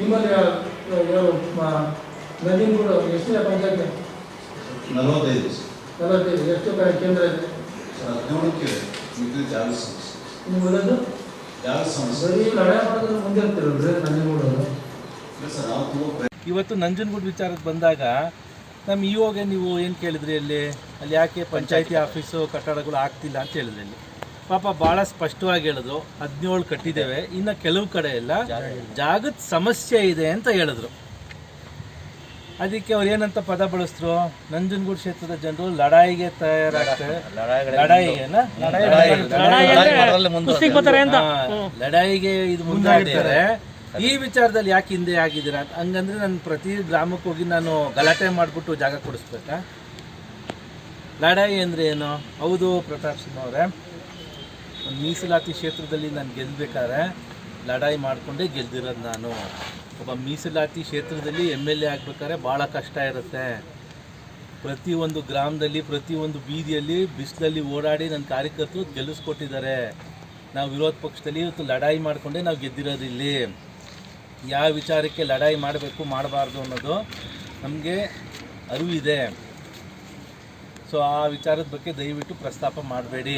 ನಿಮ್ಮಲ್ಲಿ ಯಾರು ಯಾರು ಮ- ನಂಜನಗೂಡು ಎಷ್ಟನೇ ಪಂಚಾಯತ್ ನಲವತ್ತೈದು. ಸರ್ ನಲವತ್ತೈದು. ಎಷ್ಟು ಕ- ಕೇಂದ್ರ ಇದೆ? ಸಮಸ್ಯೆ ಸಮಸ್ಯೆ ಬರೀ ಲಢಾಯಿ ಮಾಡೋದ್ರ ಮುಂದೆ ಇರ್ತೀರಲ್ರಿ ನಂಜನಗೂಡು ಇಲ್ಲ ಸರ್ ನಾವು ತುಂಬ ಪ್ರಯತ್ನ ಇವತ್ತು ನಂಜನಗೂಡು ವಿಚಾರಕ್ಕೆ ಬಂದಾಗ ನಮ್ಮ ಇವಾಗ ನೀವು ಏನು ಕೇಳಿದ್ರಿ ಅಲ್ಲಿ? ಅಲ್ಲಿ ಯಾಕೆ ಪಂಚಾಯತಿ ಆಫೀಸು ಕಟ್ಟಡಗಳು ಆಗ್ತಿಲ್ಲ ಅಂತ ಹೇಳಿದ್ರಿ ಅಲ್ಲಿ. ಪಾಪ ಭಾಳ ಸ್ಪಷ್ಟವಾಗಿ ಹೇಳಿದ್ರು. ಹದಿನೇಳು ಕಟ್ಟಿದ್ದೇವೆ. ಇನ್ನು ಕೆಲವು ಕಡೆ ಎಲ್ಲ ಜಾಗದ ಸಮಸ್ಯೆ ಇದೆ ಅಂತ ಹೇಳಿದ್ರು. ಅದಕ್ಕೆ ಅವ್ರು ಏನಂತ ಪದ ಬಳಸಿದ್ರು? ನಂಜನಗೂಡು ಕ್ಷೇತ್ರದ ಜನರು ಲಡಾಯಿಗೆ ತಯಾರಾಗ್ತಾರೆ. ಲಡಾಯಿಗೆ ಇದು ಮುಂದಾಗಿರ್ತಾರೆ ಈ ವಿಚಾರದಲ್ಲಿ ಯಾಕೆ ಹಿಂದೆ ಆಗಿದ್ದೀರಾ? ಅಂತ ಹಂಗಂದ್ರೆ ನಾನು ಪ್ರತಿ ಗ್ರಾಮಕ್ಕೆ ಹೋಗಿ ನಾನು ಗಲಾಟೆ ಮಾಡಿಬಿಟ್ಟು ಜಾಗ ಕೊಡಿಸ್ಬೇಕಾ? ಲಡಾಯಿ ಅಂದ್ರೆ ಏನು? ಹೌದು ಪ್ರತಾಪ್ ಸಿಂಹ ಅವರೇ. ಮೀಸಲಾತಿ ಕ್ಷೇತ್ರದಲ್ಲಿ ನಾನು ಗೆಲ್ಲಬೇಕಾದ್ರೆ ಲಡಾಯಿ ಮಾಡಿಕೊಂಡೇ ಗೆಲ್ದಿರೋದು ನಾನು. ಒಬ್ಬ ಮೀಸಲಾತಿ ಕ್ಷೇತ್ರದಲ್ಲಿ ಎಂ ಎಲ್ ಎ ಆಗ್ಬೇಕಾದ್ರೆ ಭಾಳ ಕಷ್ಟ ಇರುತ್ತೆ. ಪ್ರತಿಯೊಂದು ಗ್ರಾಮದಲ್ಲಿ ಪ್ರತಿಯೊಂದು ಬೀದಿಯಲ್ಲಿ, ಬಿಸಿಲಲ್ಲಿ ಓಡಾಡಿ ನನ್ನ ಕಾರ್ಯಕರ್ತರು ಗೆಲ್ಲಿಸ್ಕೊಟ್ಟಿದ್ದಾರೆ. ನಾವು ವಿರೋಧ ಪಕ್ಷದಲ್ಲಿ ಇವತ್ತು ಲಡಾಯಿ ಮಾಡಿಕೊಂಡೇ ನಾವು ಗೆದ್ದಿರೋದು ಇಲ್ಲಿ. ಯಾವ ವಿಚಾರಕ್ಕೆ ಲಡಾಯಿ ಮಾಡಬೇಕು, ಮಾಡಬಾರ್ದು ಅನ್ನೋದು ನಮಗೆ ಅರಿವಿದೆ. ಸೊ ಆ ವಿಚಾರದ ಬಗ್ಗೆ ದಯವಿಟ್ಟು ಪ್ರಸ್ತಾಪ ಮಾಡಬೇಡಿ.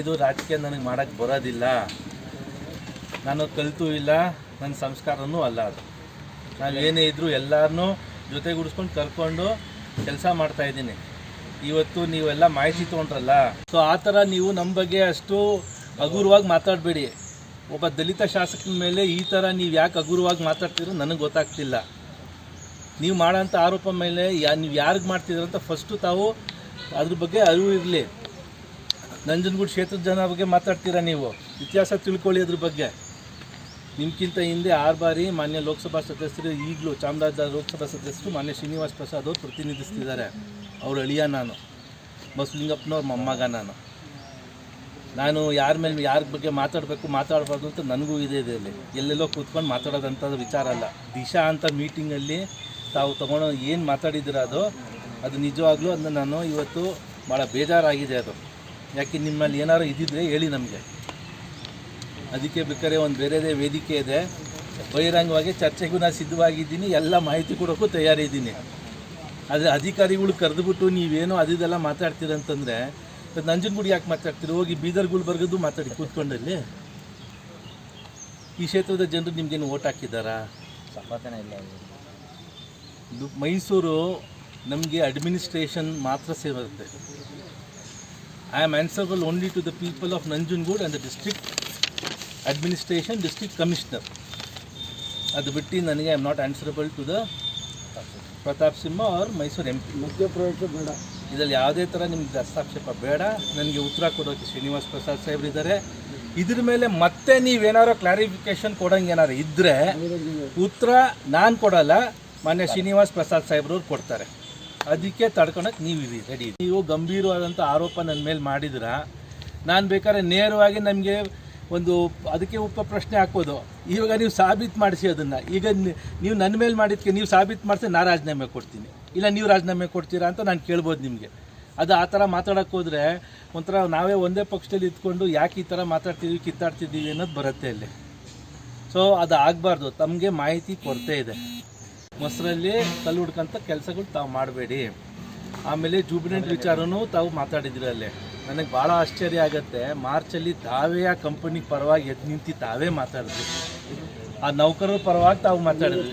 ಇದು ರಾಜಕೀಯ ನನಗೆ ಮಾಡೋಕ್ಕೆ ಬರೋದಿಲ್ಲ. ನಾನು ಕಲಿತು ಇಲ್ಲ ನನ್ನ ಸಂಸ್ಕಾರನೂ ಅಲ್ಲ ಅದು. ನಾವು ಏನೇ ಇದ್ದರೂ ಎಲ್ಲರನ್ನೂ ಜೊತೆಗೂಡಿಸ್ಕೊಂಡು ಕರ್ಕೊಂಡು ಕೆಲಸ ಮಾಡ್ತಾ ಇದ್ದೀನಿ. ಇವತ್ತು ನೀವೆಲ್ಲ ಮಾಹಿತಿ ತೊಗೊಂಡ್ರಲ್ಲ? ಸೊ ಆ ಥರ ನೀವು ನಮ್ಮ ಬಗ್ಗೆ ಅಷ್ಟು ಹಗುರವಾಗಿ ಮಾತಾಡಬೇಡಿ. ಒಬ್ಬ ದಲಿತ ಶಾಸಕನ ಮೇಲೆ ಈ ಥರ ನೀವು ಯಾಕೆ ಹಗುರವಾಗಿ ಮಾತಾಡ್ತೀರೋ ನನಗೆ ಗೊತ್ತಾಗ್ತಿಲ್ಲ. ನೀವು ಮಾಡೋಂಥ ಆರೋಪ ಮೇಲೆ ಯಾ, ನೀವು ಯಾರಿಗೆ ಮಾಡ್ತಿದ್ರಂತ ಅಂತ ಫಸ್ಟು ತಾವು ಅದ್ರ ಬಗ್ಗೆ ಅರಿವು ಇರಲಿ. ನಂಜನಗೂಡು ಕ್ಷೇತ್ರದ ಜನ ಬಗ್ಗೆ ಮಾತಾಡ್ತೀರಾ ನೀವು? ಇತಿಹಾಸ ತಿಳ್ಕೊಳ್ಳಿ ಅದ್ರ ಬಗ್ಗೆ. ನಿಮ್ಗಿಂತ ಹಿಂದೆ ಆರು ಬಾರಿ ಮಾನ್ಯ ಲೋಕಸಭಾ ಸದಸ್ಯರು, ಈಗಲೂ ಚಾಮರಾಜ ಲೋಕಸಭಾ ಸದಸ್ಯರು ಮಾನ್ಯ ಶ್ರೀನಿವಾಸ್ ಪ್ರಸಾದ್ ಅವರು ಪ್ರತಿನಿಧಿಸ್ತಿದ್ದಾರೆ. ಅವ್ರ ಅಳಿಯ ನಾನು. ಬಸಲಿಂಗಪ್ಪನವ್ರ ಮೊಮ್ಮಗ ನಾನು. ನಾನು ಯಾರ ಮೇಲೆ ಯಾರ ಬಗ್ಗೆ ಮಾತಾಡಬೇಕು, ಮಾತಾಡಬಾರ್ದು ಅಂತ ನನಗೂ ಇದೆ ಇಲ್ಲಿ ಎಲ್ಲೆಲ್ಲೋ ಕೂತ್ಕೊಂಡು ಮಾತಾಡೋದಂಥದ್ದು ವಿಚಾರ ಅಲ್ಲ. ದಿಶಾ ಅಂತ ಮೀಟಿಂಗಲ್ಲಿ ತಾವು ತಗೊಂಡು ಏನು ಮಾತಾಡಿದ್ದೀರ ಅದು? ಅದು ನಿಜವಾಗ್ಲೂ ಅದನ್ನ ನಾನು ಇವತ್ತು ಭಾಳ ಬೇಜಾರಾಗಿದೆ ಅದು. ಯಾಕೆ ನಿಮ್ಮಲ್ಲಿ ಏನಾದ್ರು ಇದ್ದಿದ್ರೆ ಹೇಳಿ ನಮಗೆ. ಅದಕ್ಕೆ ಬೇಕಾದ್ರೆ ಒಂದು ಬೇರೆದೇ ವೇದಿಕೆ ಇದೆ. ಬಹಿರಂಗವಾಗಿ ಚರ್ಚೆಗೂ ನಾನು ಸಿದ್ಧವಾಗಿದ್ದೀನಿ ಎಲ್ಲ ಮಾಹಿತಿ ಕೊಡೋಕ್ಕೂ ತಯಾರಿದ್ದೀನಿ. ಆದರೆ ಅಧಿಕಾರಿಗಳು ಕರೆದುಬಿಟ್ಟು ನೀವೇನೋ ಅದಿದೆಲ್ಲ ಮಾತಾಡ್ತೀರಂತಂದರೆ ನಂಜನಗೂಡು ಯಾಕೆ ಮಾತಾಡ್ತೀರಿ? ಹೋಗಿ ಬೀದರ್ ಗುಲ್ಬರ್ಗದ್ದು ಮಾತಾಡಿ ಕೂತ್ಕೊಂಡಲ್ಲಿ. ಈ ಕ್ಷೇತ್ರದ ಜನರು ನಿಮ್ಗೇನು ಓಟ್ ಹಾಕಿದ್ದಾರಾ? ಇದು ಮೈಸೂರು ನಮಗೆ ಅಡ್ಮಿನಿಸ್ಟ್ರೇಷನ್ ಮಾತ್ರ ಸೇರುತ್ತೆ. I am answerable only to the people of Nanjangud and the district administration district commissioner ಅದು ಬಿಟ್ಟು ನನಗೆ I am not answerable to the Pratap Simha or Mysuru M P ಮಧ್ಯಪ್ರವೇಶ ಬೇಡ. ಇದರಲ್ಲಿ ಯಾವುದೇ ಥರ ನಿಮ್ಗೆ ಹಸ್ತಾಕ್ಷೇಪ ಬೇಡ. ನನಗೆ ಉತ್ತರ ಕೊಡೋಕ್ಕೆ ಶ್ರೀನಿವಾಸ್ ಪ್ರಸಾದ್ ಸಾಹೇಬ್ರು ಇದ್ದಾರೆ. ಇದ್ರ ಮೇಲೆ ಮತ್ತೆ ನೀವೇನಾರೋ ಕ್ಲಾರಿಫಿಕೇಶನ್ ಕೊಡಂಗೆ ಏನಾರು ಇದ್ದರೆ ಉತ್ತರ ನಾನು ಕೊಡಲ್ಲ. ಮಾನ್ಯ ಶ್ರೀನಿವಾಸ್ ಪ್ರಸಾದ್ ಸಾಹೇಬ್ರವ್ರು ಕೊಡ್ತಾರೆ. ಅದಕ್ಕೆ ತಡ್ಕೊಳಕ್ಕೆ ನೀವು ಇರಿ ರೆಡಿ ನೀವು ಗಂಭೀರವಾದಂಥ ಆರೋಪ ನನ್ನ ಮೇಲೆ ಮಾಡಿದ್ರ, ನಾನು ಬೇಕಾದ್ರೆ ನೇರವಾಗಿ ನಮಗೆ ಒಂದು ಅದಕ್ಕೆ ಉಪ ಪ್ರಶ್ನೆ ಹಾಕೋದು ಇವಾಗ ನೀವು ಸಾಬೀತು ಮಾಡಿಸಿ ಅದನ್ನು. ಈಗ ನೀವು ನನ್ನ ಮೇಲೆ ಮಾಡಿದ್ಕೆ ನೀವು ಸಾಬೀತು ಮಾಡಿಸಿ ನಾ ರಾಜೀನಾಮೆ ಕೊಡ್ತೀನಿ. ಇಲ್ಲ ನೀವು ರಾಜೀನಾಮೆ ಕೊಡ್ತೀರಾ ಅಂತ ನಾನು ಕೇಳ್ಬೋದು ನಿಮಗೆ. ಅದು ಆ ಥರ ಮಾತಾಡೋಕ್ಕೆ ಹೋದರೆ ಒಂಥರ ನಾವೇ ಒಂದೇ ಪಕ್ಷದಲ್ಲಿ ಇದ್ಕೊಂಡು ಯಾಕೆ ಈ ಥರ ಮಾತಾಡ್ತಿದ್ದೀವಿ ಕಿತ್ತಾಡ್ತಿದ್ದೀವಿ ಅನ್ನೋದು ಬರುತ್ತೆ ಅಲ್ಲಿ. ಸೊ ಅದು ಆಗಬಾರ್ದು. ತಮಗೆ ಮಾಹಿತಿ ಕೊರತೆ ಇದೆ. ಮೊಸರಲ್ಲಿ ಕಲ್ಲು ಹುಡ್ಕಂತ ಕೆಲಸಗಳು ತಾವು ಮಾಡಬೇಡಿ. ಆಮೇಲೆ ಜೂಬಿನೆಂಟ್ ವಿಚಾರನೂ ತಾವು ಮಾತಾಡಿದ್ರಿ ಅಲ್ಲಿ. ನನಗೆ ಭಾಳ ಆಶ್ಚರ್ಯ ಆಗುತ್ತೆ. ಮಾರ್ಚಲ್ಲಿ ತಾವೇ ಆ ಕಂಪನಿ ಪರವಾಗಿ ಎದ್ದು ನಿಂತು ತಾವೇ ಮಾತಾಡಿದ್ರಿ. ಆ ನೌಕರರ ಪರವಾಗಿ ತಾವು ಮಾತಾಡಿದ್ರಿ.